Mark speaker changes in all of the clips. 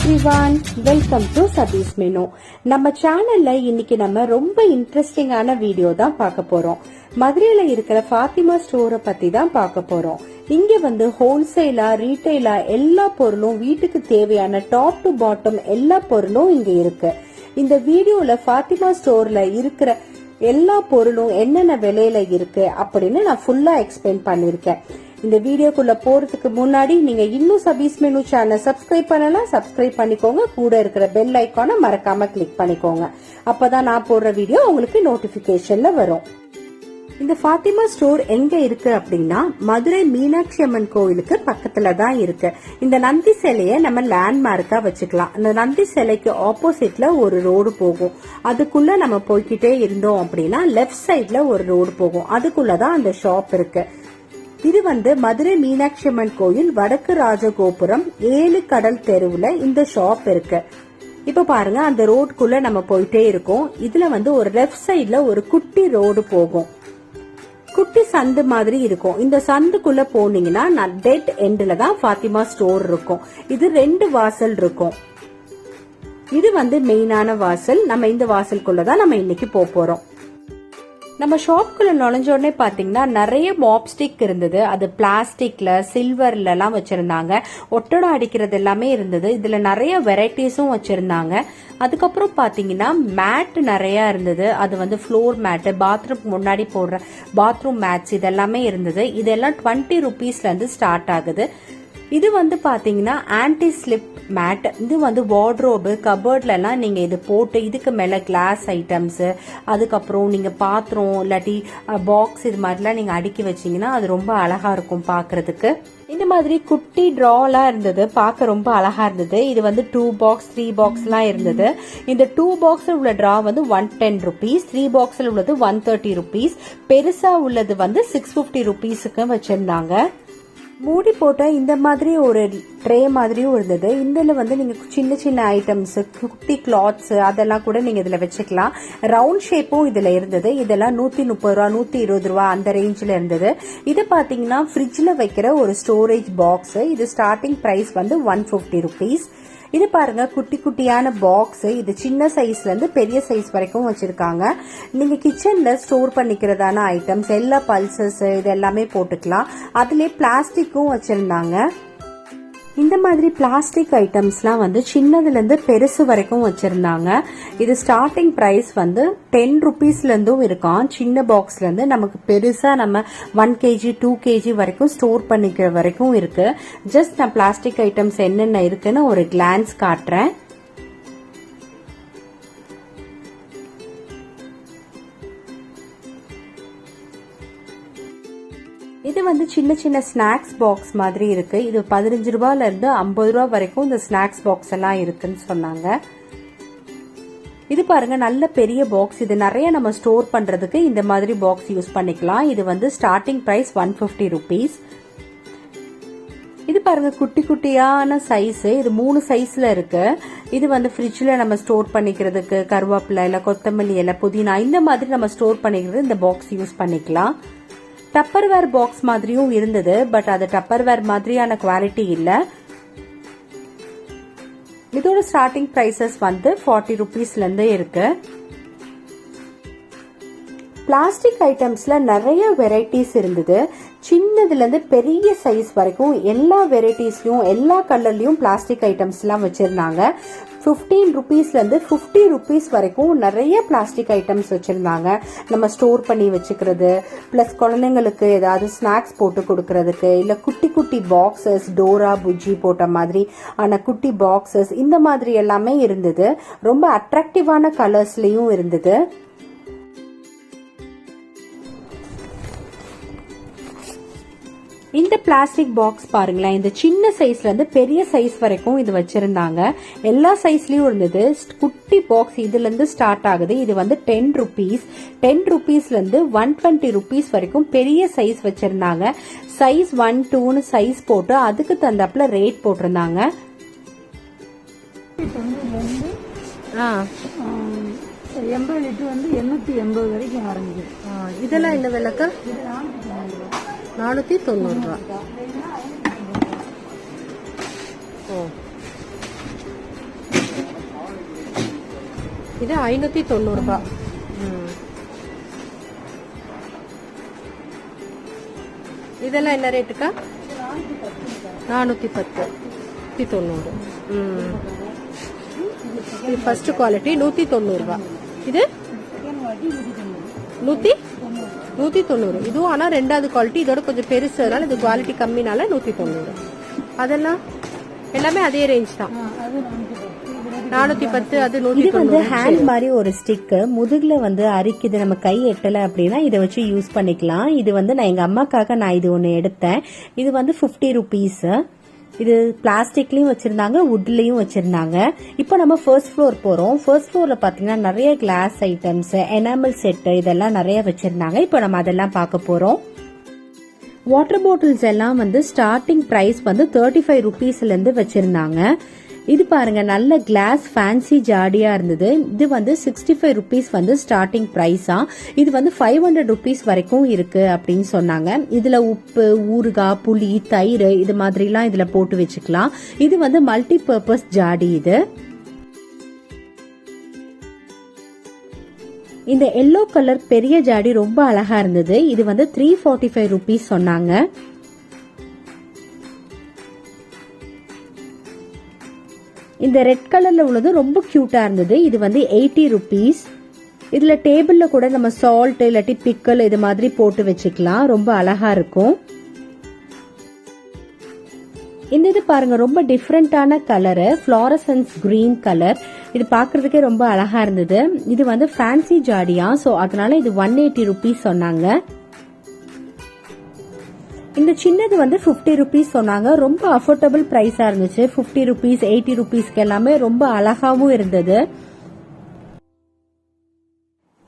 Speaker 1: Everyone welcome to Sathish menu நம்ம சேனல்ல இன்னைக்கு நம்ம ரொம்ப இன்ட்ரெஸ்டிங்கான வீடியோ தான் பார்க்க போறோம். மதுரையில இருக்கிற ஃபாத்திமா ஸ்டோரை பத்தி தான் பார்க்க போறோம். இங்க வந்து ஹோல்சேலா ரீட்டைலா எல்லா பொருளும் வீட்டுக்கு தேவையான டாப் டு பாட்டம் எல்லா பொருளும் இங்க இருக்கு. இந்த வீடியோல ஃபாத்திமா ஸ்டோர்ல இருக்கிற எல்லா பொருளும் என்னென்ன விலையில இருக்கு அப்படின்னு நான் ஃபுல்லா எக்ஸ்பிளைன் பண்ணிருக்கேன் இந்த வீடியோக்குள்ள போறதுக்கு முன்னாடி நீங்க இன்னும் சபீஸ் மெனு சேனல் சப்ஸ்கிரைப் பண்ணலாம் சப்ஸ்கிரைப் பண்ணிக்கோங்க. கூட இருக்கிற பெல் ஐக்கானை மறக்காம கிளிக் பண்ணிக்கோங்க. அப்பதான் நான் போடுற வீடியோ உங்களுக்கு நோட்டிபிகேஷன்ல வரும். இந்த ஃபாத்திமா ஸ்டோர் எங்க இருக்கு அப்படின்னா மதுரை மீனாட்சி அம்மன் கோயிலுக்கு பக்கத்துல தான் இருக்கு. இந்த நந்தி சிலைய நம்ம லேண்ட்மார்க்கா வச்சுக்கலாம். இந்த நந்தி சிலைக்கு ஆப்போசிட்ல ஒரு ரோடு போகும். அதுக்குள்ள நம்ம போய்கிட்டே இருந்தோம் அப்படின்னா லெஃப்ட் சைட்ல ஒரு ரோடு போகும். அதுக்குள்ளதான் அந்த ஷாப் இருக்கு. இது வந்து மதுரை மீனாட்சி அம்மன் கோயில் வடக்கு ராஜகோபுரம் ஏழு கடல் தெருவுல இந்த ஷாப் இருக்கு. இப்ப பாருங்க அந்த ரோடுக்குள்ள நம்ம போயிட்டே இருக்கோம். இதுல வந்து ஒரு லெஃப்ட் சைட்ல ஒரு குட்டி ரோடு போகும். குட்டி சந்து மாதிரி இருக்கும். இந்த சந்துக்குள்ள போனீங்கன்னா டெட் எண்ட்ல தான் ஃபாத்திமா ஸ்டோர் இருக்கும். இது ரெண்டு வாசல் இருக்கும். இது வந்து மெயினான வாசல். நம்ம இந்த வாசலுக்குள்ள தான் நம்ம இன்னைக்கு போக போறோம். நம்ம ஷாப்குள்ள நுழைஞ்ச உடனே நிறைய மாப்ஸ்டிக் இருந்தது. அது பிளாஸ்டிக்ல சில்வர்லலாம் வச்சுருந்தாங்க. வச்சிருந்தாங்க ஒட்டடம் அடிக்கிறது எல்லாமே இருந்தது. இதுல நிறைய வெரைட்டிஸும் வச்சிருந்தாங்க. அதுக்கப்புறம் பார்த்தீங்கன்னா மேட் நிறைய இருந்தது. அது வந்து ஃப்ளோர் மேட்டு பாத்ரூம் முன்னாடி போடுற பாத்ரூம் மேட்ஸ் இதெல்லாமே இருந்தது. இதெல்லாம் டுவெண்ட்டி ருபீஸ்ல இருந்து ஸ்டார்ட் ஆகுது. இது வந்து பாத்தீங்கன்னா ஆன்டி ஸ்லிப் மேட் இது வந்து வார்ட்ரோபு கபர்ட்ல எல்லாம் நீங்க இது போட்டு இதுக்கு மேல கிளாஸ் ஐட்டம்ஸ் அதுக்கப்புறம் நீங்க பாத்திரம் இல்லாட்டி பாக்ஸ் இது மாதிரிலாம் நீங்க அடுக்கி வச்சீங்கன்னா அது ரொம்ப அழகா இருக்கும் பாக்குறதுக்கு. இந்த மாதிரி குட்டி ட்ராலாம் இருந்தது பார்க்க ரொம்ப அழகா இருந்தது. இது வந்து டூ பாக்ஸ் த்ரீ பாக்ஸ்லாம் இருந்தது. இந்த டூ பாக்ஸில் உள்ள ட்ரா வந்து ஒன் டென் ருபீஸ் த்ரீ பாக்ஸில் உள்ளது ஒன் தேர்ட்டி ருபீஸ் பெருசாக உள்ளது வந்து சிக்ஸ் ஃபிஃப்டி ருபீஸுக்கு வச்சுருந்தாங்க. மூடி போட்ட இந்த மாதிரி ஒரு ட்ரே மாதிரியும் இருந்தது. இதில் வந்து நீங்கள் சின்ன சின்ன ஐட்டம்ஸ் குட்டி கிளாத்ஸ் அதெல்லாம் கூட நீங்கள் இதில் வச்சுக்கலாம். ரவுண்ட் ஷேப்பும் இதில் இருந்தது. இதெல்லாம் நூற்றி முப்பது ரூபா நூற்றி இருபது ரூபா அந்த ரேஞ்சில் இருந்தது. இது பார்த்தீங்கன்னா ஃப்ரிட்ஜில் வைக்கிற ஒரு ஸ்டோரேஜ் பாக்ஸு இது ஸ்டார்டிங் ப்ரைஸ் வந்து ஒன் ஃபிஃப்டி ருபீஸ் இது பாருங்க குட்டி குட்டியான பாக்ஸ் இது சின்ன சைஸ்ல இருந்து பெரிய சைஸ் வரைக்கும் வச்சிருக்காங்க. நீங்க கிச்சன்ல ஸ்டோர் பண்ணிக்கிறதான ஐட்டம்ஸ் எல்லா பல்சஸ் இது எல்லாமே போட்டுக்கலாம். அதுலயே பிளாஸ்டிக்கும் வச்சிருந்தாங்க. இந்த மாதிரி பிளாஸ்டிக் ஐட்டம்ஸ்லாம் வந்து சின்னதுலேருந்து பெருசு வரைக்கும் வச்சுருந்தாங்க. இது ஸ்டார்டிங் ப்ரைஸ் வந்து டென் ருபீஸ்லேருந்தும் இருக்கான் சின்ன பாக்ஸ்லேருந்து நமக்கு பெருசாக நம்ம ஒன் கேஜி டூ கேஜி வரைக்கும் ஸ்டோர் பண்ணிக்கிற வரைக்கும் இருக்குது ஜஸ்ட் நான் பிளாஸ்டிக் ஐட்டம்ஸ் என்னென்ன இருக்குன்னு ஒரு கிளான்ஸ் காட்டுறேன். சின்ன சின்ன ஸ்நாக்ஸ் பாக்ஸ் மாதிரி இருக்கு. இது பதினஞ்சு ரூபாயில இருந்து ஐம்பது ரூபா வரைக்கும் இந்த ஸ்நாக்ஸ் பாக்ஸ் எல்லாம் இருக்குன்னு சொன்னாங்க. இது பாருங்க நல்ல பெரிய பாக்ஸ் இது நிறைய நம்ம ஸ்டோர் பண்றதுக்கு இந்த மாதிரி பாக்ஸ் யூஸ் பண்ணிக்கலாம். இது வந்து starting price one fifty rupees இது பாருங்க குட்டி குட்டியான சைஸ் இது மூணு சைஸ்ல இருக்கு. இது வந்து ஃப்ரிட்ஜ்ல நம்ம ஸ்டோர் பண்ணிக்கிறதுக்கு கருவேப்பிலை இல்ல கொத்தமல்லி இல்லை புதினா இந்த மாதிரி நம்ம ஸ்டோர் பண்ணிக்கிறது இந்த பாக்ஸ் யூஸ் பண்ணிக்கலாம். டப்பர்வேர் பாக்ஸ் மாதிரியும் இருந்தது பட் அது டப்பர்வேர் மாதிரியான குவாலிட்டி இல்ல. இதோட ஸ்டார்டிங் பிரைசஸ் வந்து ஃபார்ட்டி ருபீஸ்ல இருந்தே இருக்கு. பிளாஸ்டிக் ஐட்டம்ஸில் நிறைய வெரைட்டிஸ் இருந்தது. சின்னதுலேருந்து பெரிய சைஸ் வரைக்கும் எல்லா வெரைட்டிஸ்லையும் எல்லா கலர்லேயும் பிளாஸ்டிக் ஐட்டம்ஸ்லாம் வச்சுருந்தாங்க. ஃபிஃப்டீன் ருபீஸ்லேருந்து ஃபிஃப்டி ருபீஸ் வரைக்கும் நிறைய பிளாஸ்டிக் ஐட்டம்ஸ் வச்சுருந்தாங்க. நம்ம ஸ்டோர் பண்ணி வச்சுக்கிறது ப்ளஸ் குழந்தைங்களுக்கு ஏதாவது ஸ்நாக்ஸ் போட்டு கொடுக்கறதுக்கு இல்லை குட்டி குட்டி பாக்ஸஸ் டோரா புஜ்ஜி போட்ட மாதிரி ஆனால் குட்டி பாக்ஸஸ் இந்த மாதிரி எல்லாமே இருந்தது. ரொம்ப அட்ராக்டிவான கலர்ஸ்லேயும் இருந்தது. இந்த பிளாஸ்டிக் பாக்ஸ் பாருங்களேன் இந்த சின்ன சைஸ்ல இருந்து பெரிய சைஸ் வரைக்கும் இது வச்சிருந்தாங்க. எல்லா சைஸ்லயும் இருந்தது. குட்டி பாக்ஸ் இதுல இருந்து ஸ்டார்ட் ஆகுது. இது வந்து டென் ருபீஸ் டென் ருபீஸ்ல இருந்து ஒன் டுவெண்ட்டி ருபீஸ் வரைக்கும் பெரிய சைஸ் வச்சிருந்தாங்க. சைஸ் ஒன் டூன்னு சைஸ் போட்டு அதுக்கு தந்தாப்புல ரேட் போட்டிருந்தாங்க.
Speaker 2: எண்பது லிட்டர் வந்து எண்ணூத்தி எண்பது வரைக்கும் ஆரம்பிக்குது.
Speaker 1: இதெல்லாம் என்ன விளக்கா? நானூற்றி தொண்ணூறுரூவா ஓ.
Speaker 3: இது ஐநூற்றி தொண்ணூறுபா ம். இதெல்லாம் என்ன ரேட்டுக்கா? நானூற்றி பத்து. நூற்றி தொண்ணூறு. ம். இது ஃபஸ்ட்டு குவாலிட்டி நூற்றி தொண்ணூறுபா இது? நூற்றி நூற்றி தொண்ணூறு. இதுவும் ஆனால் ரெண்டாவது குவாலிட்டி இதோட கொஞ்சம் பெருசு அதனால இது குவாலிட்டி கம்மினால நூற்றி தொண்ணூறு. அதெல்லாம் எல்லாமே அதே ரேஞ்ச் தான். நானூற்றி பத்து. அது
Speaker 1: இது வந்து ஹேண்ட் மாதிரி ஒரு ஸ்டிக்கு முதுகுல வந்து அரிக்குது நம்ம கை எட்டல அப்படின்னா இதை வச்சு யூஸ் பண்ணிக்கலாம். இது வந்து நான் எங்க அம்மாக்காக நான் இது ஒன்று எடுத்தேன். இது வந்து ஃபிஃப்டி ருபீஸ் இது பிளாஸ்டிக்லயும் வச்சிருந்தாங்க வுட்லயும் வச்சிருந்தாங்க. இப்போ நம்ம ஃபர்ஸ்ட் ஃப்ளோர் போறோம். ஃபர்ஸ்ட் ஃப்ளோர்ல பாத்தீங்கன்னா நிறைய கிளாஸ் ஐட்டம்ஸ் எனாமல் செட்டு இதெல்லாம் நிறைய வச்சிருந்தாங்க. இப்போ நம்ம அதெல்லாம் பார்க்க போறோம். வாட்டர் பாட்டில்ஸ் எல்லாம் வந்து ஸ்டார்டிங் பிரைஸ் வந்து தேர்ட்டி ஃபைவ் ருபீஸ்ல இருந்து வச்சிருந்தாங்க. இது பாருங்க நல்ல கிளாஸ் ஃபேன்சி ஜாடியா இருந்தது. இது வந்து சிக்ஸ்டி ஃபைவ் ருபீஸ் வந்து ஸ்டார்டிங் ப்ரைஸா இது வந்து ஃபைவ் ஹண்ட்ரட் ருபீஸ் வரைக்கும் இருக்கு அப்படின்னு சொன்னாங்க. இதுல உப்பு ஊறுகாய் புளி தயிர் இது மாதிரிலாம் இதுல போட்டு வச்சுக்கலாம். இது வந்து மல்டி பர்பஸ் ஜாடி இது. இந்த எல்லோ கலர் பெரிய ஜாடி ரொம்ப அழகா இருந்தது. இது வந்து த்ரீ ஃபார்ட்டி ஃபைவ் ருபீஸ் சொன்னாங்க. இந்த ரெட் கலர்ல உள்ளது ரொம்ப கியூட்டா இருந்தது. இது வந்து எயிட்டி ருபீஸ் இதுல டேபிள்ல கூட நம்ம சால்ட் இல்லாட்டி பிக்கல் இது மாதிரி போட்டு வச்சுக்கலாம். ரொம்ப அழகா இருக்கும். இந்த இது பாருங்க ரொம்ப டிஃப்ரெண்டான கலரு ஃப்ளாரசன்ஸ் கிரீன் கலர் இது பாக்குறதுக்கே ரொம்ப அழகா இருந்தது. இது வந்து ஃபேன்சி ஜாடியா ஸோ அதனால இது ஒன் எயிட்டி ருபீஸ் சொன்னாங்க. இந்த சின்னது வந்து ஃபிஃப்டி ருபீஸ் சொன்னாங்க. ரொம்ப அஃபோர்டபுள் ப்ரைஸா இருந்துச்சு. ஃபிஃப்டி ருபீஸ் எயிட்டி ருபீஸ்க்கு எல்லாமே ரொம்ப அழகாவும் இருந்தது.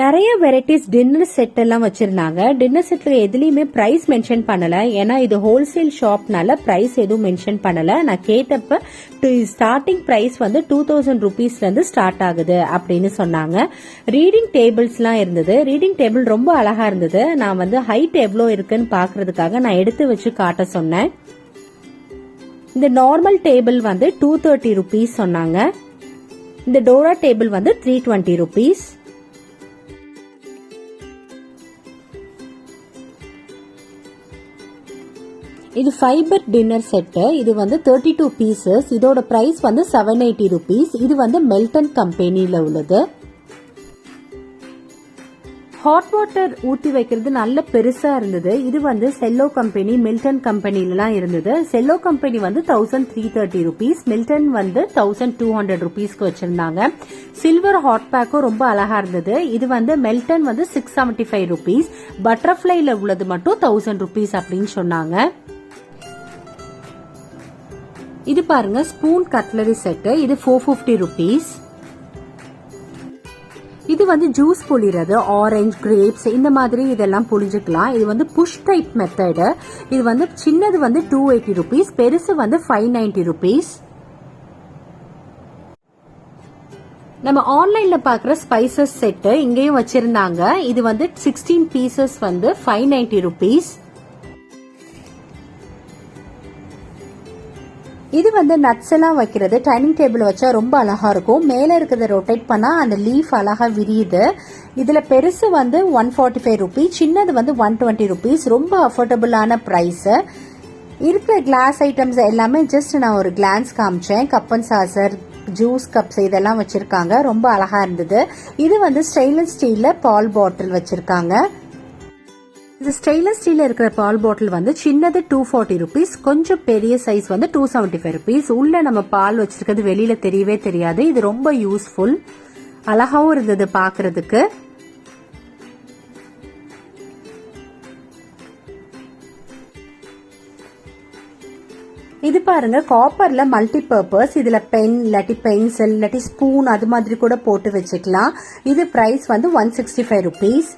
Speaker 1: நிறைய வெரைட்டிஸ் டின்னர் செட் எல்லாம் வச்சிருந்தாங்க. டின்னர் செட்ல எதுலயுமே பிரைஸ் மென்ஷன் பண்ணல. ஏன்னா இது ஹோல்சேல் ஷாப்னால பிரைஸ் எதுவும் மென்ஷன் பண்ணல. நான் கேட்டப்ப ஸ்டார்டிங் பிரைஸ் வந்து டூ தௌசண்ட் ருபீஸ்ல இருந்து ஸ்டார்ட் ஆகுது அப்படின்னு சொன்னாங்க. ரீடிங் டேபிள்ஸ்லாம் இருந்தது. ரீடிங் டேபிள் ரொம்ப அழகா இருந்தது. நான் வந்து ஹைட் எவ்வளோ இருக்குன்னு பாக்குறதுக்காக நான் எடுத்து வச்சு காட்ட சொன்னேன். இந்த நார்மல் டேபிள் வந்து டூ தேர்ட்டி ருபீஸ் சொன்னாங்க. இந்த டோரா டேபிள் வந்து த்ரீ டுவெண்ட்டி ருபீஸ் இது ஃபைபர் டின்னர் செட்டு இது வந்து தேர்ட்டி டூ பீசஸ் இதோட ப்ரைஸ் வந்து செவன் எயிட்டி ருபீஸ் இது வந்து மெல்டன் கம்பெனியில் உள்ளது. ஹாட் வாட்டர் ஊற்றி வைக்கிறது நல்ல பெருசாக இருந்தது. இது வந்து செல்லோ கம்பெனி மில்டன் கம்பெனிலலாம் இருந்தது. செல்லோ கம்பெனி வந்து thousand three thirty rupees Milton வந்து தௌசண்ட் டூ ஹண்ட்ரட் ருபீஸ்க்கு வச்சுருந்தாங்க. சில்வர் ஹாட் பேக்கும் ரொம்ப அழகாக இருந்தது. இது வந்து மெல்டன் வந்து சிக்ஸ் செவன்ட்டி ஃபைவ் ருபீஸ் பட்டர்ஃப்ளைல உள்ளது மட்டும் தௌசண்ட் ருபீஸ் அப்படின்னு சொன்னாங்க. இது பாருங்க ஸ்பூன் கட்லரி செட்டு இது ஃபோர் ஃபிஃப்டி ருபீஸ் இது வந்து ஜூஸ் புளிறது ஆரஞ்சு கிரேப்ஸ் இந்த மாதிரி இதெல்லாம் புளிஞ்சுக்கலாம் இது வந்து புஷ் டைப் மெத்தடு இது வந்து சின்னது வந்து டூ எயிட்டி ருபீஸ் பெருசு வந்து ஃபைவ் நைன்டி ருபீஸ் நம்ம ஆன்லைன்ல பாக்குற ஸ்பைசஸ் செட்டு இங்கேயும் வச்சிருந்தாங்க. இது வந்து சிக்ஸ்டீன் பீசஸ் வந்து ஃபைவ் நைன்டி ருபீஸ் இது வந்து நட்ஸ் எல்லாம் வைக்கிறது. டைனிங் டேபிள் வச்சா ரொம்ப அழகா இருக்கும். மேல இருக்கிறத ரொட்டேட் பண்ணா அந்த லீஃப் அழகா விரியுது. இதுல பெருசு வந்து ஒன் ஃபார்ட்டி ஃபைவ் ருபீஸ் சின்னது வந்து ஒன் டுவெண்ட்டி ருபீஸ் ரொம்ப அஃபோர்டபுளான ப்ரைஸ் இருக்கிற கிளாஸ் ஐட்டம்ஸ் எல்லாமே ஜஸ்ட் நான் ஒரு கிளான்ஸ் காமிச்சேன். கப்பன் சாசர் ஜூஸ் கப்ஸ் இதெல்லாம் வச்சிருக்காங்க. ரொம்ப அழகா இருந்தது. இது வந்து ஸ்டெயின்லெஸ் ஸ்டீல்ல பால் பாட்டில் வச்சிருக்காங்க. இந்த ஸ்டெயின்லெஸ் ஸ்டீல் இருக்கிற பால் பாட்டில் வந்து சின்னது டூ ஃபார்ட்டி ருபீஸ் கொஞ்சம் பெரிய சைஸ் வந்து டூ செவன்டி ஃபைவ் ருபீஸ் உள்ள நம்ம பால் வச்சிருக்கிறது வெளியில தெரியவே தெரியாது. இது ரொம்ப யூஸ்ஃபுல் அழகாவும் இருந்தது பாக்குறதுக்கு. இது பாருங்க காப்பர்ல மல்டி பர்பஸ் இதுல பென் இல்லாட்டி பென்சில் இல்லாட்டி ஸ்பூன் அது மாதிரி கூட போட்டு வச்சுக்கலாம். இது பிரைஸ் வந்து ஒன் சிக்ஸ்டி ஃபைவ் ருபீஸ்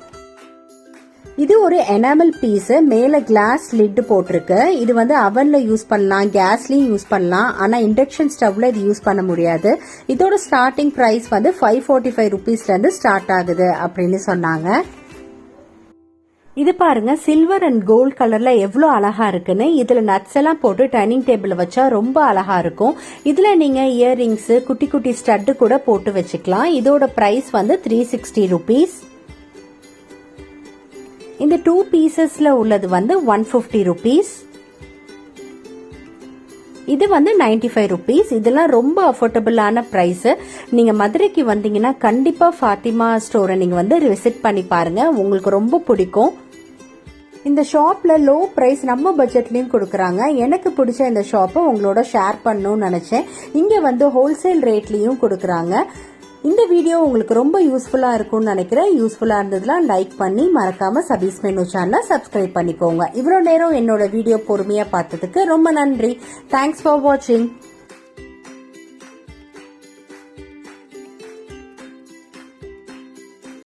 Speaker 1: இது ஒரு எனாமல் பீஸ் மேல கிளாஸ் லிட் போட்டிருக்கு. இது வந்து அவன்ல யூஸ் பண்ணலாம் கேஸ்லயும் யூஸ் பண்ணலாம். ஆனா இண்டக்ஷன் ஸ்டவ்ல இது யூஸ் பண்ண முடியாது. இதோட ஸ்டார்டிங் பிரைஸ் வந்து ஃபைவ் ஃபோர்ட்டி ஃபைவ் ருபீஸ்ல இருந்து ஸ்டார்ட் ஆகுது அப்படின்னு சொன்னாங்க. இது பாருங்க சில்வர் அண்ட் கோல்ட் கலர்ல எவ்வளோ அழகா இருக்குன்னு. இதுல நட்ஸ் எல்லாம் போட்டு டைனிங் டேபிள் வச்சா ரொம்ப அழகா இருக்கும். இதுல நீங்க இயர்ரிங்ஸ் குட்டி குட்டி ஸ்டட்டு கூட போட்டு வச்சுக்கலாம். இதோட பிரைஸ் வந்து த்ரீ சிக்ஸ்டி ருபீஸ் இந்த டூ பீசஸ்ல உள்ளது வந்து ஒன் ஃபிஃப்டி ருபீஸ் இது வந்து 95 ஃபைவ் ருபீஸ் இதெல்லாம் ரொம்ப அஃபோர்டபுளான ப்ரைஸ் நீங்க மதுரைக்கு வந்தீங்கன்னா கண்டிப்பா ஃபாத்திமா ஸ்டோரை நீங்க வந்து விசிட் பண்ணி பாருங்க. உங்களுக்கு ரொம்ப பிடிக்கும். இந்த ஷாப்ல லோ பிரைஸ் நம்ம பட்ஜெட்லயும் கொடுக்கறாங்க. எனக்கு பிடிச்ச இந்த ஷாப்பை உங்களோட ஷேர் பண்ணணும்னு நினைச்சேன். இங்க வந்து ஹோல்சேல் ரேட்லயும் கொடுக்கறாங்க. இந்த வீடியோ உங்களுக்கு ரொம்ப யூஸ்ஃபுல்லாக இருக்கும்னு நினைக்கிறேன். யூஸ்ஃபுல்லாக இருந்ததுலாம் லைக் பண்ணி மறக்காம சபீஸ் மெனு சேனலை சப்ஸ்கிரைப் பண்ணிக்கோங்க. இவ்வளோ நேரம் என்னோட வீடியோ பொறுமையாக பார்த்ததுக்கு ரொம்ப நன்றி. தேங்க்ஸ் ஃபார் வாட்சிங்